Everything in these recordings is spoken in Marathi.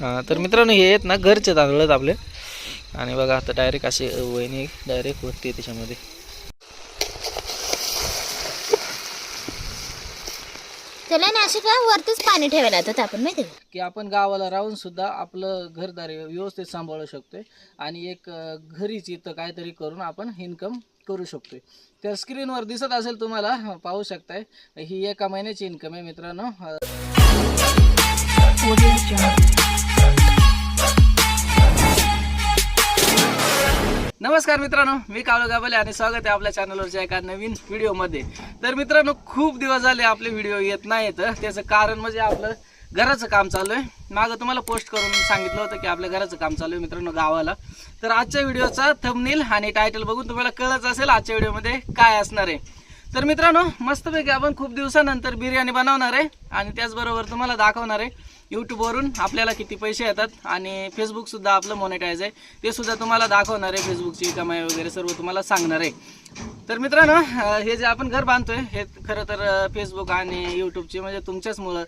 हां तर मित्रांनो हे आहेत ना घरचे तांदूळ आहेत आपले. आणि बघा आता डायरेक्ट असे वहिनी डायरेक्ट होते त्याच्यामध्ये. त्याला ना असे का वरतीच पाणी ठेवायला येतात आपण माहिती का? की आपण गावाला राहून सुद्धा आपलं घरदार व्यवस्थित सांभाळू शकतोय. आणि एक घरीच इथं काहीतरी करून आपण इन्कम करू शकतोय. तर स्क्रीनवर दिसत असेल तुम्हाला पाहू शकताय. ही एका महिन्याची इन्कम आहे मित्रांनो. नमस्कार मित्रांनो मी कावलो गाबले आणि स्वागत आहे आपल्या चॅनलवरच्या एका नवीन व्हिडिओमध्ये तर मित्रांनो खूप दिवस झाले आपले व्हिडिओ येत नाहीत. त्याचं कारण म्हणजे आपलं घराचं काम चालू आहे. मागं तुम्हाला पोस्ट करून सांगितलं होतं की आपल्या घराचं काम चालू आहे मित्रांनो गावाला. तर आजच्या व्हिडिओचा थंबनील आणि टायटल बघून तुम्हाला कळत असेल आजच्या व्हिडिओमध्ये काय असणार आहे. तर मित्रांनो मस्तपैकी आपण खूप दिवसानंतर बिर्याणी बनवणार आहे आणि त्याचबरोबर तुम्हाला दाखवणार आहे यूट्यूबवरून आपल्याला किती पैसे येतात आणि फेसबुकसुद्धा आपलं मॉनिटाईज आहे. ते सुद्धा तुम्हाला दाखवणार आहे फेसबुकची कमाई वगैरे सर्व तुम्हाला सांगणार आहे. तर मित्रांनो हे जे आपण घर बांधतोय हे खरं तर फेसबुक आणि यूट्यूबची म्हणजे तुमच्याचमुळं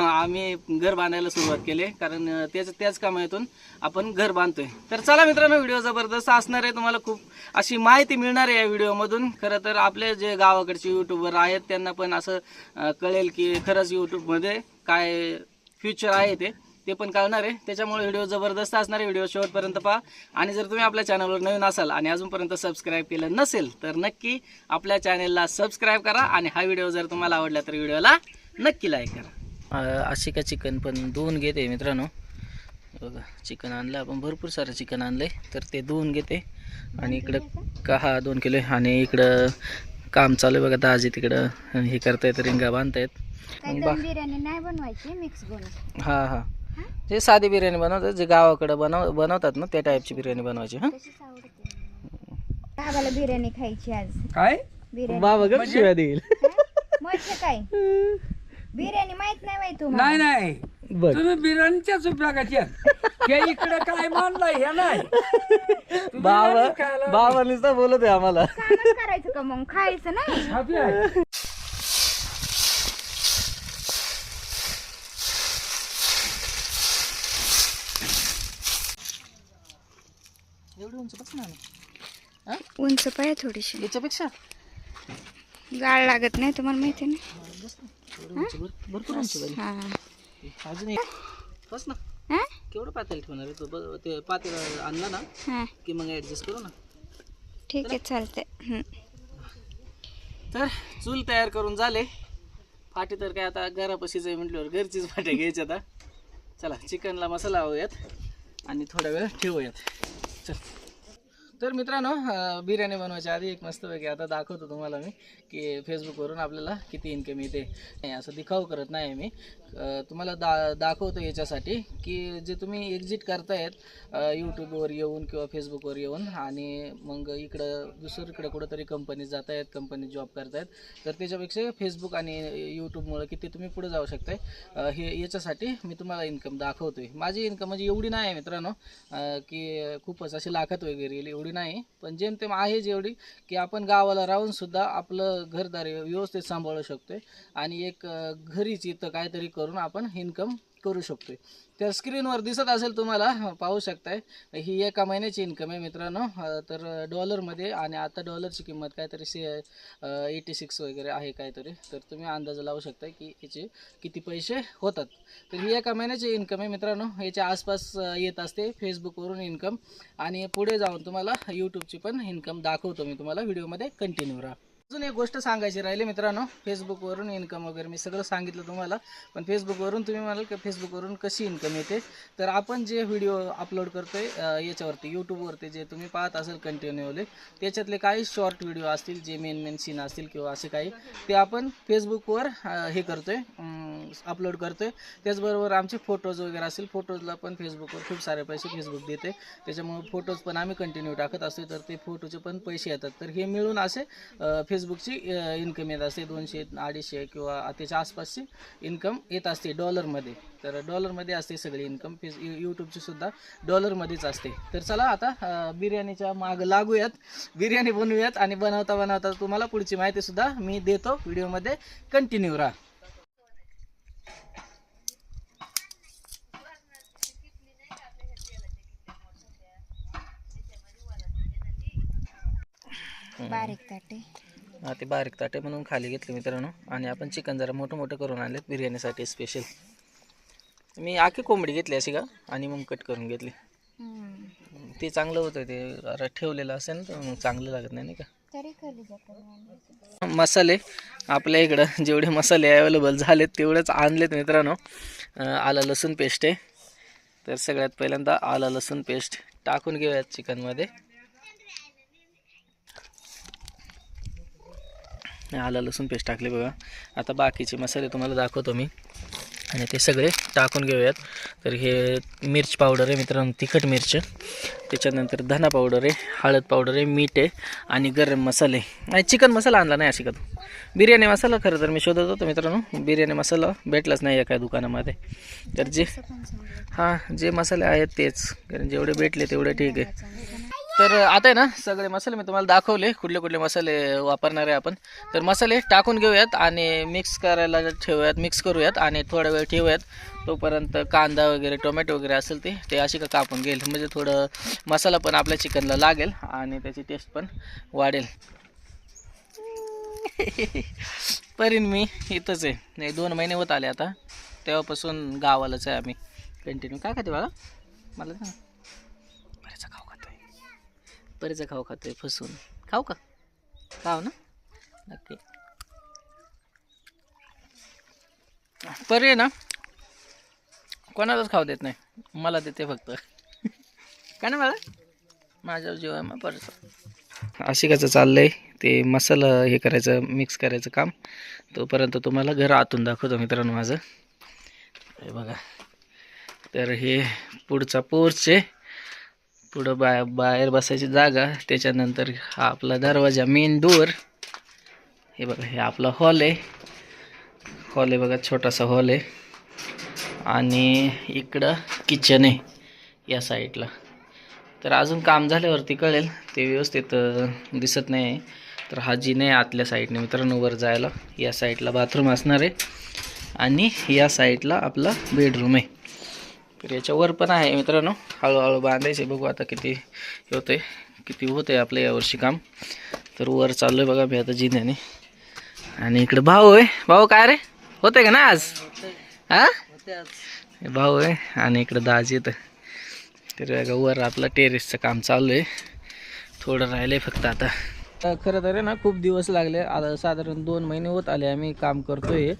आम्ही घर बांधायला सुरुवात केली कारण त्याच त्याच कामातून आपण घर बांधतोय. तर चला मित्रांनो व्हिडिओ जबरदस्त असणार आहे. तुम्हाला खूप अशी माहिती मिळणार आहे या व्हिडिओमधून. खरं तर आपले जे गावाकडचे यूट्यूबर आहेत त्यांना पण असं कळेल की खरंच यूट्यूबमध्ये काय फ्युचर आहे ते. ते पण कळणार आहे. त्याच्यामुळे व्हिडिओ जबरदस्त असणार आहे. व्हिडिओ शेवटपर्यंत पहा. आणि जर तुम्ही आपल्या चॅनलवर नवीन असाल आणि अजूनपर्यंत सबस्क्राईब केलं नसेल तर नक्की आपल्या चॅनलला सबस्क्राईब करा आणि हा व्हिडिओ जर तुम्हाला आवडला तर व्हिडिओला नक्की लाईक करा. अशी का चिकन पण धुवून घेते मित्रांनो. बघा चिकन आणलं. आपण भरपूर सारं चिकन आणलंय. तर ते धुवून घेते. आणि इकडं का हा दोन किलो आहे. आणि इकडं काम चालू आहे बघा. दाजी तिकडं हे करतायत रिंगा बांधतायत. बा बनवायची मिक्स हा हा. जे साधी बिर्याणी बनवतात जे गावाकडे बनव बनवतात ना त्या टाईपची बिर्याणी बनवायची हा? बाबाला बिर्याणी खायची आज. काय? बिर्याणी. बाबा गप शिव्या देईल. म्हणजे काय? बिर्याणी माहीत नाही माहीत तुम्हाला. नाही नाही. बघ तुम्ही बिर्याणीच्याच उपयोगाचे हे इकडे काय मानलंय हे नाही. बाबा बिर्याणी खायला बाबा नुसतं बोलत आहे आम्हाला. कामच करायचं का मग? खायचं नाही. आहे. एवढी उंच बस ना उंच पाय थोडीशी. याच्यापेक्षा? गाळ लागत नाही तुम्हाला माहिती ना? एवढी उंच भर- भरपूर उंच हा. अजून एक. बस ना. हा? केवढं पातेल ठेवणार आहे तू? ते पातेल आणलं ना की मग ऍडजस्ट करू ना? ठीक आहे चालतंय. तर चूल तयार करून झाले. फाटी तर काय आता घरापाशीच आहे म्हटल्यावर घरचीच फाट्या घ्यायच्या आता. चला चिकनला मसाला लावूयात आणि थोडा वेळ ठेवूयात. चल. तर मित्रांनो बिर्याणी बनवायच्या आधी एक मस्तपैकी आता दाखवतो तुम्हाला मी की फेसबुकवरून आपल्याला किती इन्कम येते. नाही असं दिखाऊ करत नाही मी. तुम्हाला दा दाखवतो याच्यासाठी की जे तुम्ही एक्झिट करतायत यूट्यूबवर येऊन किंवा फेसबुकवर येऊन आणि मग इकडं दुसरीकडं कुठंतरी कंपनीत जात आहेत कंपनीत जॉब करतायत तर त्याच्यापेक्षा फेसबुक आणि यूट्यूबमुळे किती तुम्ही पुढे जाऊ शकताय. हे याच्यासाठी मी तुम्हाला इन्कम दाखवतो आहे माझी इन्कम म्हणजे एवढी नाही आहे मित्रांनो की खूपच अशी लाखात वगैरे येईल एवढी नाही. पण जेमतेम आहे जेवढी की आपण गावाला राहूनसुद्धा आपलं घरदार व्यवस्थित सांभाळू शकतोय. आणि एक घरीच इथं काहीतरी करून आपण इन्कम करू शकतोय. तर स्क्रीनवर दिसत असेल तुम्हाला पाहू शकताय. ही एका महिन्याची इन्कम आहे मित्रांनो. तर डॉलरमध्ये आणि आता डॉलरची किंमत काहीतरी से एटी सिक्स वगैरे आहे काहीतरी. तर तुम्ही अंदाज लावू शकता की याचे किती पैसे होतात. तर ही एका महिन्याची इन्कम आहे मित्रांनो. याच्या आसपास येत असते फेसबुकवरून इन्कम आणि पुढे जाऊन तुम्हाला यूट्यूबची पण इन्कम दाखवतो मी तुम्हाला. व्हिडिओमध्ये कंटिन्यू राहा. अजून एक गोष्ट सांगायची राहिली मित्रांनो. फेसबुकवरून इन्कम वगैरे मी सगळं सांगितलं तुम्हाला. पण फेसबुकवरून तुम्ही म्हणाल की फेसबुकवरून कशी इन्कम येते? तर आपण जे व्हिडिओ अपलोड करतोय आहे याच्यावरती यूट्यूबवरती जे तुम्ही पाहत असाल कंटिन्युअली त्याच्यातले काही शॉर्ट व्हिडिओ असतील जे मेन मेन सीन असतील किंवा असे काही ते आपण फेसबुकवर हे हे आहे अपलोड करतो आहे त्याचबरोबर आमचे फोटोज वगैरे असतील फोटोजला पण फेसबुकवर खूप सारे पैसे फेसबुक देते. त्याच्यामुळे फोटोज पण आम्ही कंटिन्यू टाकत असतो तर ते फोटोचे पण पैसे येतात. तर हे मिळून असे फेसबुकची इन्कम येत असते दोनशे अडीचशे किंवा त्याच्या आसपासची इन्कम येत असते डॉलरमध्ये तर डॉलरमध्ये असते सगळी इन्कम फेस यूट्यूबची सुद्धा डॉलरमध्येच असते. तर चला आता बिर्याणीच्या माग लागूयात. बिर्याणी बनवूयात आणि बनवता बनवता तुम्हाला पुढची माहितीसुद्धा मी देतो. व्हिडिओमध्ये कंटिन्यू राहा. बारीक ताटे. ते बारीक ताटे म्हणून खाली घेतले मित्रांनो. आणि आपण चिकन जरा मोठं मोठं करून आणलेत बिर्याणीसाठी स्पेशल मी आखी कोंबडी घेतली अशी का? आणि मग कट करून घेतली. ते चांगलं होतं ते जरा ठेवलेलं असेल ना तर मग चांगलं लागत नाही नाही का? मसाले आपल्या इकडं जेवढे मसाले अवेलेबल झालेत तेवढेच आणलेत मित्रांनो. आलं लसूण पेस्ट आहे. तर सगळ्यात पहिल्यांदा आलं लसूण पेस्ट टाकून घेऊयात चिकनमध्ये आलं लसूण पेस्ट टाकले बघा. आता बाकीचे मसाले तुम्हाला दाखवतो मी. आणि ते सगळे टाकून घेऊयात. तर हे मिर्च पावडर आहे मित्रांनो तिखट मिरच. त्याच्यानंतर धना पावडर आहे हळद पावडर आहे मीठ आहे आणि गरम मसाले. आणि चिकन मसाला आणला नाही अशी का तू बिर्याणी मसाला खरं तर मी शोधत होतो मित्रांनो. बिर्याणी मसाला भेटलाच नाही एका दुकानामध्ये. तर जे हां जे मसाले आहेत तेच. कारण जेवढे भेटले तेवढे ठीक आहे. तर आता आहे ना सगळे मसाले मी तुम्हाला दाखवले कुठले कुठले मसाले वापरणार आहे आपण. तर मसाले टाकून घेऊयात आणि मिक्स करायला ठेवूयात मिक्स करूयात आणि थोडा वेळ ठेवूयात. तोपर्यंत कांदा वगैरे टोमॅटो वगैरे असेल ते ते अशी का कापून घेईल. म्हणजे थोडं मसाला पण आपल्या चिकनला लागेल आणि त्याची टेस्ट पण वाढेल. परीन मी इथंच आहे. नाही दोन महिने होत आले आता. तेव्हापासून गावालाच आहे आम्ही. कंटिन्यू काय खाते बाळा? मला सांग. बरेचा खाऊ खातोय फसून. खाऊ का? खाऊ ना? नक्की. परी आहे ना? कोणालाच खाऊ देत नाही. मला देते फक्त. काय ना मला माझ्या जीव आहे मग परत. अशी कसं चाललंय. ते मसाला हे करायचं मिक्स करायचं काम. तोपर्यंत तुम्हाला घर आतून दाखवतो मित्रांनो माझं. हे बघा. तर हे पुढचा पोर्च आहे. पुढं बा बाहेर बसायची जागा त्याच्यानंतर हा आपला दरवाजा मेन डोअर हे बघा हे आपला हॉल आहे. हॉल आहे बघा छोटासा हॉल आहे. आणि इकडं किचन आहे या साईडला तर अजून काम झाल्यावरती कळेल ते व्यवस्थित दिसत नाही. तर हा जिना आतल्या साईडने मित्रांनो वर जायला या साईडला बाथरूम असणार आहे. आणि या साईडला आपला बेडरूम आहे. तर याच्यावर पण आहे मित्रांनो. हळूहळू बांधायचे. बघू आता किती होतं आहे किती होते आहे आपलं यावर्षी काम. तर वर चाललो आहे बघा मी आता जिन्याने. आणि इकडे भाऊ आहे. भाऊ काय रे? होते का ना आज? हा? भाऊ आहे. आणि इकडं दाजी येतं. तर वर आपलं टेरेसचं काम चालू आहे. थोडं राहिलं आहे फक्त आता. खरं तर ना खूप दिवस लागले. आता साधारण दोन महिने होत आले आम्ही काम करतोय.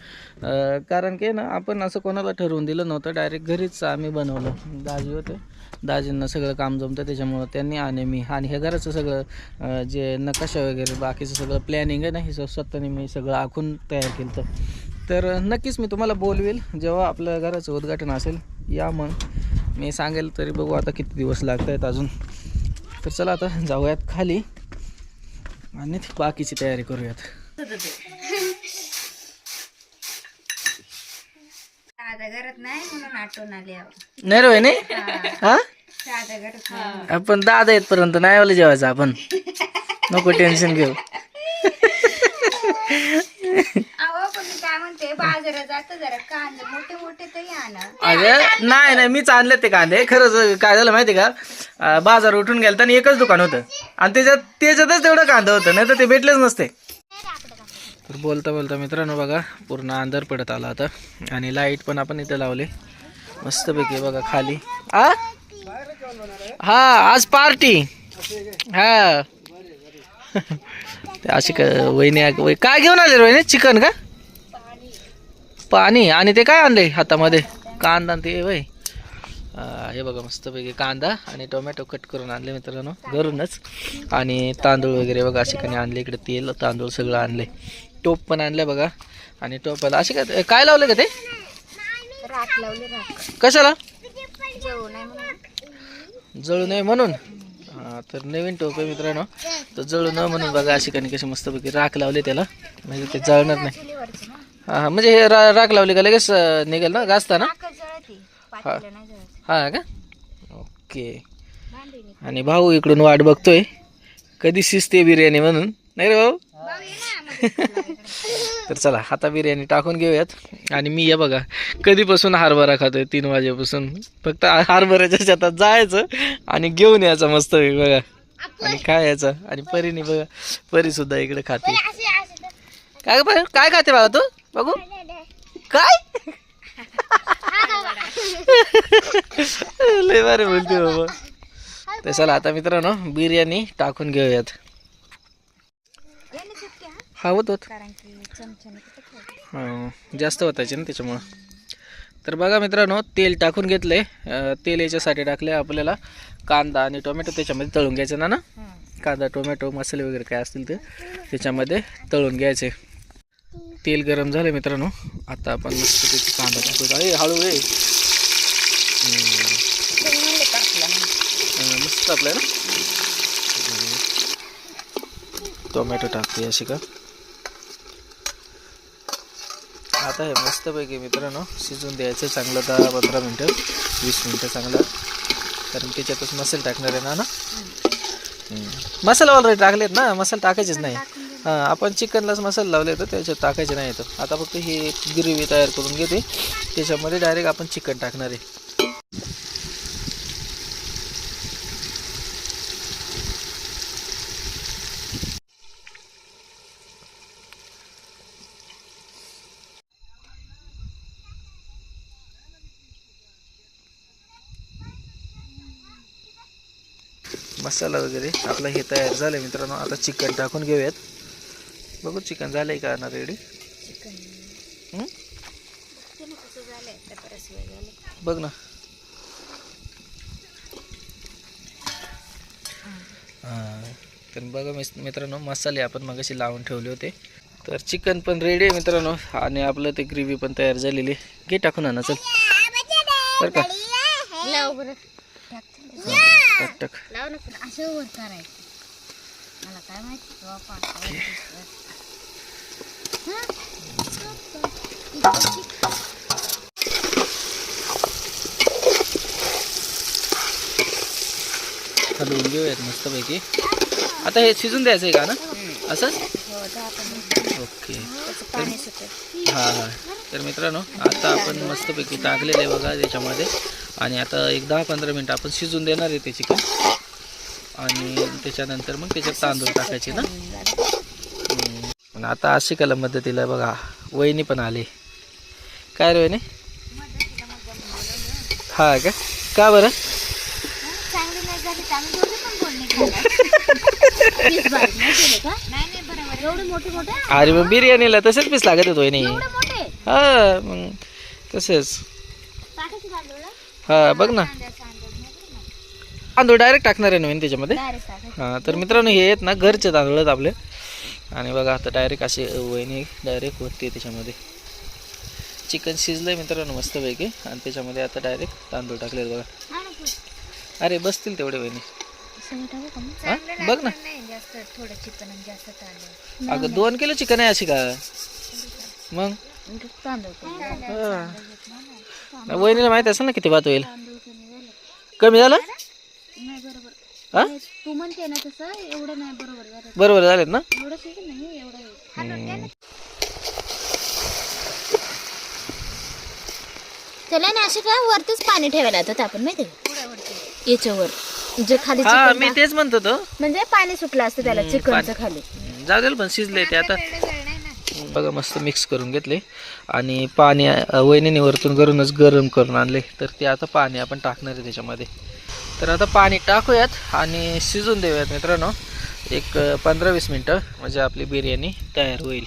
कारण की ना आपण असं कोणाला ठरवून दिलं नव्हतं. डायरेक्ट घरीच आम्ही बनवलं. दाजी होते. दाजींना सगळं काम जमतं. त्याच्यामुळं त्यांनी आणि मी. आणि हे घराचं सगळं जे नकाशा वगैरे बाकीचं सगळं प्लॅनिंग आहे ना हे स्वतःने मी सगळं आखून तयार केलं तर नक्कीच मी तुम्हाला बोलवेल जेव्हा आपलं घराचं उद्घाटन असेल. या मग. मी सांगेल तरी बघू आता किती दिवस लागत आहेत अजून. तर चला आता जाऊयात खाली. आणि बाकीची तयारी करूयात. घरात नाही म्हणून आठवण आली अहो. नाही रे हा. साधा घरात नाही. आपण दादा येतपर्यंत नाही आलं जेवायचं आपण. नको टेन्शन घेऊ. अहो काय म्हणते बाजारात जरा कांदे मोठे मोठे तरी आणा नाही नाही मीच आणले ते कांदे. खरंच काय झालं माहिती का? अं, बाजार उठून गेलं आणि एकच दुकान होतं. आणि त्याच्यात त्याच्यातच तेवढं कांदा होतं नाही तर ते भेटलेच नसते. तर बोलता बोलता मित्रांनो बघा पूर्ण अंधार पडत आला आता. आणि लाइट पण आपण इथे लावले. मस्तपैकी बघा खाली. आ? हा आज पार्टी हा. ते अशी का वहिनी वही काय घेऊन आले रे वहिनी? चिकन का? पाणी. आणि ते काय आणले हातामध्ये? कांदा ते वय. हे बघा मस्तपैकी कांदा आणि टोमॅटो कट करून आणले मित्रांनो घरूनच. आणि तांदूळ वगैरे बघा असे काही आणले. इकडे तेल तांदूळ सगळं आणले टोप पण आणले बघा. आणि टोपाला असे काय काय लावले का ते? राख लावले राख. कशाला? जळू नये म्हणून. हा, तर नवीन टोप आहे मित्रांनो. तर जळू न म्हणून बघा अशी काही कशी मस्तपैकी राख लावले त्याला. म्हणजे ते जळणार नाही. हा हा, म्हणजे हे रा राख लावली का लगेच अं, निघेल ना? गाजता ना? राखच जळती. पातेलं नाही जळत. हा का? ओके. भांडी. आणि भाऊ इकडून वाट बघतोय. कधी शिजते बिर्याणी म्हणून. नाही रे भाऊ. तर चला आता बिर्याणी टाकून घेऊयात. आणि मी या बघा कधीपासून हरभरा खातोय? तीन वाजेपासून. फक्त हरभऱ्याच्या शेतात जायचं आणि घेऊन यायचं मस्त बघा. आणि काय याचं आणि परीने बघा परी सुद्धा इकडे खाते. काय ग परी? काय खाते बाबा तू? बघू. काय? लय बारे बोलते बाबा. तर चला आता मित्रांनो बिर्याणी टाकून घेऊयात. हा होत होत. जास्त होतायचे ना त्याच्यामुळं. तर बघा मित्रांनो तेल टाकून घेतलंय. अं, तेल याच्यासाठी टाकले आपल्याला कांदा आणि टोमॅटो त्याच्यामध्ये तळून घ्यायचे ना ना? कांदा टोमॅटो मसाले वगैरे काय असतील ते त्याच्यामध्ये तळून घ्यायचे. तेल गरम झालं मित्रांनो. आता आपण मस्त त्याची कांदा टाकू अरे हळू अं, मस्त आपलं ना? टोमॅटो टाकते अशी का? आता हे मस्तपैकी मित्रांनो शिजून द्यायचं चांगलं दहा पंधरा मिनटं वीस मिनटं चांगलं. कारण त्याच्यातच मसाले टाकणार आहे ना ना. मसाला ऑलरेडी टाकलेत ना? मसाला टाकायचेच नाही. हां आपण चिकनलाच मसाला लावले तर त्याच्यात टाकायचे नाही तर आता फक्त ही ग्रेव्ही तयार करून घेते. त्याच्यामध्ये डायरेक्ट आपण चिकन टाकणार आहे. मसाला वगैरे आपला हे तयार झालं मित्रांनो. आता चिकन टाकून घेऊयात. बघू चिकन झालंय का ना रेडी बघ ना. हां तर बघा मिस- मित्रांनो मसाले आपण मगाशी लावून ठेवले होते. तर चिकन पण रेडी आहे मित्रांनो आणि आपलं ते ग्रेव्ही पण तयार झालेली आहे. घे टाकून आणा चल. बरं का? टाक टाक लाव ना पण असं वर करायचं मला काय माहिती? तेव्हा पाहता हलवून घेऊयात मस्तपैकी. आता हे शिजून द्यायचं आहे का ना? असंच? ओके. पाणी सुटेल. हां हां. तर मित्रांनो आता आपण मस्तपैकी टाकलेलं आहे बघा त्याच्यामध्ये. आणि आता एक दहा पंधरा मिनटं आपण शिजून देणार आहे ते चिकन आणि त्याच्यानंतर मग त्याच्यात तांदूळ टाकायचे ना? आता आशिकाला मदतीला बघा वहिनी पण आले. काय रे वहिनी? हा का? का बरं? नाही नाही नाही नाही अरे मग बिर्याणीला तसेच पीस लागत होत वहिनी. एवढे मोठे? हा मग तसेच. हा बघ ना. तांदूळ डायरेक्ट टाकणार आहे नवीन त्याच्यामध्ये. टाकायचे. हां तर मित्रांनो हे आहेत ना घरचे तांदूळ आहेत आपले. आणि बघा आता डायरेक्ट असे वहिनी डायरेक्ट होते त्याच्यामध्ये. चिकन शिजलं आहे मित्रांनो मस्तपैकी. आणि त्याच्यामध्ये आता डायरेक्ट तांदूळ टाकले बघा. हा ना पुढे. अरे बसतील तेवढे वहिनी. सगळं टाकू का मग? हां? बघ ना. नाही जास्त थोडं चिकन आणि जास्त तांदूळ. अगं दोन किलो चिकन आहे अशी का? मग? तांदूळ. हां. वहिनीला माहिती असेल ना किती भात होईल? कमी झाले. नाही बरोबर. हां? तू म्हणते ना तसं एवढं नाही बरोबर झालं बरोबर झालेत ना? एवढं नाही एवढं. त्याला ना असे का वरतीच पाणी ठेवायला येतात आपण माहिती का याच्यावर. जे खाली हा चिकन मी तेच म्हणतो तो म्हणजे पाणी सुटलं असतं त्याला चिकनचं खाली. जाऊ दे पण शिजले ते आता बघा मस्त मिक्स करून घेतले. आणि पाणी वैनिनी वरतून गरूनच गरम करून आणले. तर ते आता पाणी आपण टाकणार आहे त्याच्यामध्ये. तर आता पाणी टाकूयात आणि शिजून देऊयात मित्रांनो. एक पंधरा वीस मिनटं म्हणजे आपली बिर्याणी तयार होईल.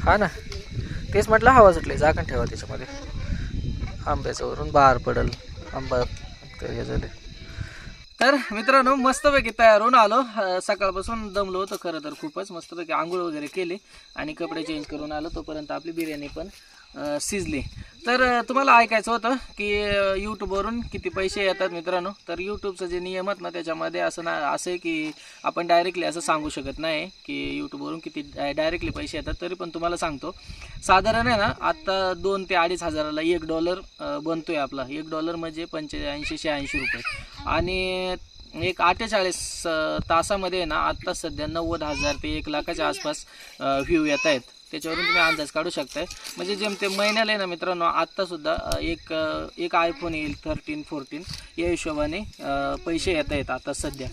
हा ना? तेच म्हटलं हवा सुटली. झाकण ठेवा त्याच्यामध्ये. आंब्याचं वरून बाहेर पडल. आंबा तर हे झाले. तर मित्रांनो मस्तपैकी तयार होऊन आलो. सकाळपासून दमलो होतो खरं तर खूपच. मस्तपैकी आंघोळ वगैरे केले आणि कपडे चेंज करून आलो. तोपर्यंत आपली बिर्याणी पण शिजली तर तुम्हाला ऐकायचं होतं की यूट्यूबवरून किती पैसे येतात मित्रांनो? तर यूट्यूबचं जे नियम आहेत ना त्याच्यामध्ये असं ना असं आहे की आपण डायरेक्टली असं सांगू शकत नाही की यूट्यूबवरून किती डायरेक्टली पैसे येतात तरी पण तुम्हाला सांगतो. साधारण आहे ना आत्ता दोन ते अडीच हजाराला एक डॉलर बनतो आहे आपला. एक डॉलर म्हणजे पंच्याऐंशी शहाऐंशी रुपये. आणि एक अठ्ठेचाळीस तासामध्ये आहे ना आत्ता सध्या नव्वद हजार ते एक लाखाच्या आसपास व्ह्यू येत आहेत. त्याच्यावरून तुम्ही अंदाज काढू शकताय. म्हणजे जेमते महिन्याला आहे ना मित्रांनो आत्तासुद्धा एक एक आयफोन येईल थर्टीन फोर्टीन या हिशोबाने पैसे येत आहेत आता सध्या.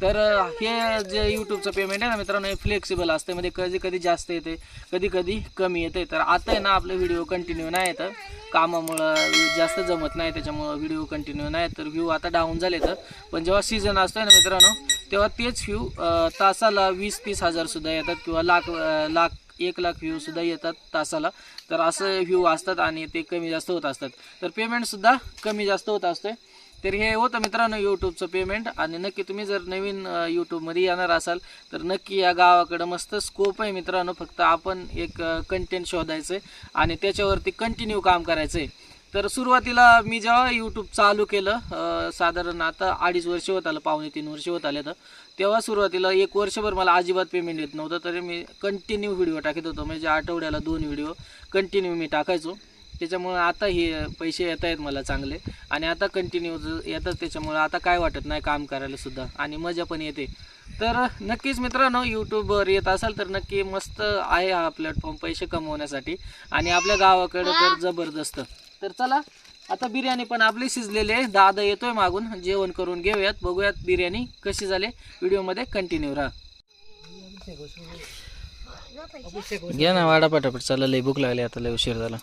तर हे जे यूट्यूबचं पेमेंट आहे ना मित्रांनो हे फ्लेक्सिबल असते म्हणजे कधी कधी जास्त येते कधी कधी कमी येते तर आता आहे ना आपलं व्हिडिओ कंटिन्यू नाही येतं. कामामुळं जास्त जमत नाही त्याच्यामुळं व्हिडिओ कंटिन्यू नाही तर व्ह्यू आता डाऊन झाले तर पण जेव्हा सीझन असतोय ना मित्रांनो तेव्हा तेच व्ह्यू तासाला वीस तीस हजारसुद्धा येतात किंवा लाख लाख एक लाख व्ह्यूसुद्धा येतात तासाला. तर असं व्ह्यू असतात आणि ते कमी जास्त होत असतात. तर पेमेंटसुद्धा कमी जास्त होत असते तर हे होतं मित्रांनो यूट्यूबचं पेमेंट आणि नक्की तुम्ही जर नवीन यूट्यूबमध्ये येणार असाल तर नक्की या गावाकडं मस्त स्कोप आहे मित्रांनो. फक्त आपण एक कंटेंट शोधायचं आहे आणि त्याच्यावरती कंटिन्यू काम करायचं आहे तर सुरुवातीला मी जेव्हा यूट्यूब चालू केलं साधारण आता अडीच वर्ष होत आलं पावणे तीन वर्ष होत आले तर तेव्हा सुरुवातीला एक वर्षभर मला अजिबात पेमेंट येत नव्हतं तरी मी कंटिन्यू व्हिडिओ टाकत होतो. म्हणजे आठवड्याला दोन व्हिडिओ कंटिन्यू मी टाकायचो. त्याच्यामुळे आता हे पैसे येत आहेत मला चांगले. आणि आता कंटिन्यू येतात त्याच्यामुळे आता काय वाटत नाही काम करायला सुद्धा. आणि मजा पण येते. तर नक्कीच मित्रांनो यूट्यूबवर येत असाल तर नक्की मस्त आहे हा प्लॅटफॉर्म पैसे कमवण्यासाठी. आणि आपल्या गावाकडं तर जबरदस्त. तर चला आता बिर्याणी पण आपली शिजलेली आहे. दादा येतोय मागून. जेवण करून घेऊयात. बघूयात बिर्याणी कशी झाली. व्हिडिओमध्ये कंटिन्यू राहा. घ्या ना वाडा पटापट. चला लय भूक लागली आता लय उशीर झाला.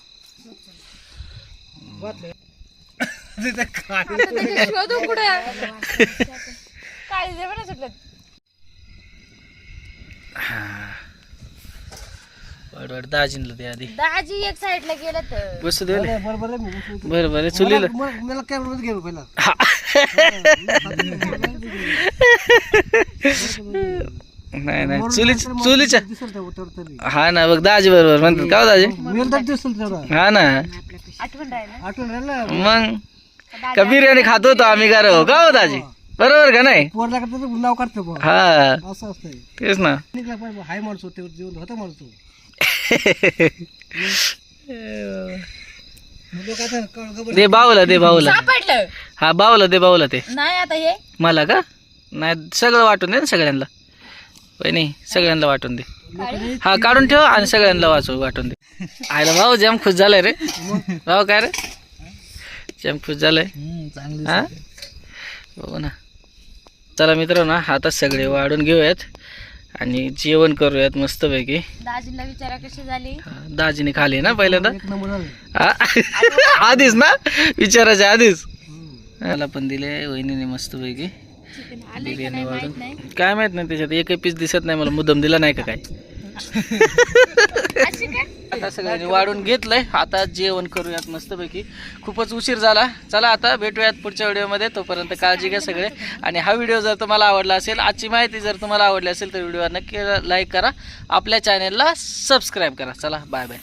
काय जेवण सुटलं. वाट वाट दाजींला ते आधी. दाजी एक साईडला गेलं तर. बस दे बरं बरं चुलीला. मला कॅमेराच गेलो पहिला. हा. नाही नाही चुली चुलीच्या दिसेल तेवढं तेवढं तरी. हा ना बघ दाजी बरोबर म्हणतात. का हो दाजी? मेल दिसेल तेवढा. हा ना. आठवण राहिलं आठवण राहिलं मग? का बिर्याणी खात होतो आम्ही का हो का हो दाजी? बरोबर का नाही? पोरला करता तर नाव काढतो बुवा. हा. असं असतंय. तेच ना. निघला पाहिजे हाय माणूस होते जेवण होता माणूस तो. दे बाऊला दे पडलं हा बाऊला दे बाऊला ते. नाही आता हे. मला का? नाही सगळं वाटून दे ना सगळ्यांना. नाही सगळ्यांना वाटून दे. हा काढून ठेव आणि सगळ्यांना वाचू वाटून दे. आयला भाऊ जाम खुश झालाय रे. भाऊ काय रे? जाम खुश झालाय. हा? बघू ना. चला मित्रांनो आता सगळे वाढून घेऊयात. आणि जेवण करूयात मस्तपैकी. दाजीला विचारा कशी झाली? दाजीने खाली ना पहिल्यांदा? आधीच ना? विचारायच्या आधीच. मला पण दिले वहिनीने मस्तपैकी. चिकन आलंय का बिर्याणी वाढून. काय माहीत नाही त्याच्यात एकही पीस दिसत नाही मला मुद्दम दिला नाही का काय? आता सगळ्यांनी वाढून घेतलंय. आता जेवण करूयात मस्तपैकी. खूपच उशीर झाला. चला आता भेटूयात पुढच्या व्हिडिओमध्ये. तोपर्यंत काळजी घ्या सगळे. आणि हा व्हिडिओ जर तुम्हाला आवडला असेल आजची माहिती जर तुम्हाला आवडली असेल तर व्हिडिओ नक्की लाईक करा. आपल्या चॅनेलला सबस्क्राईब करा. चला बाय बाय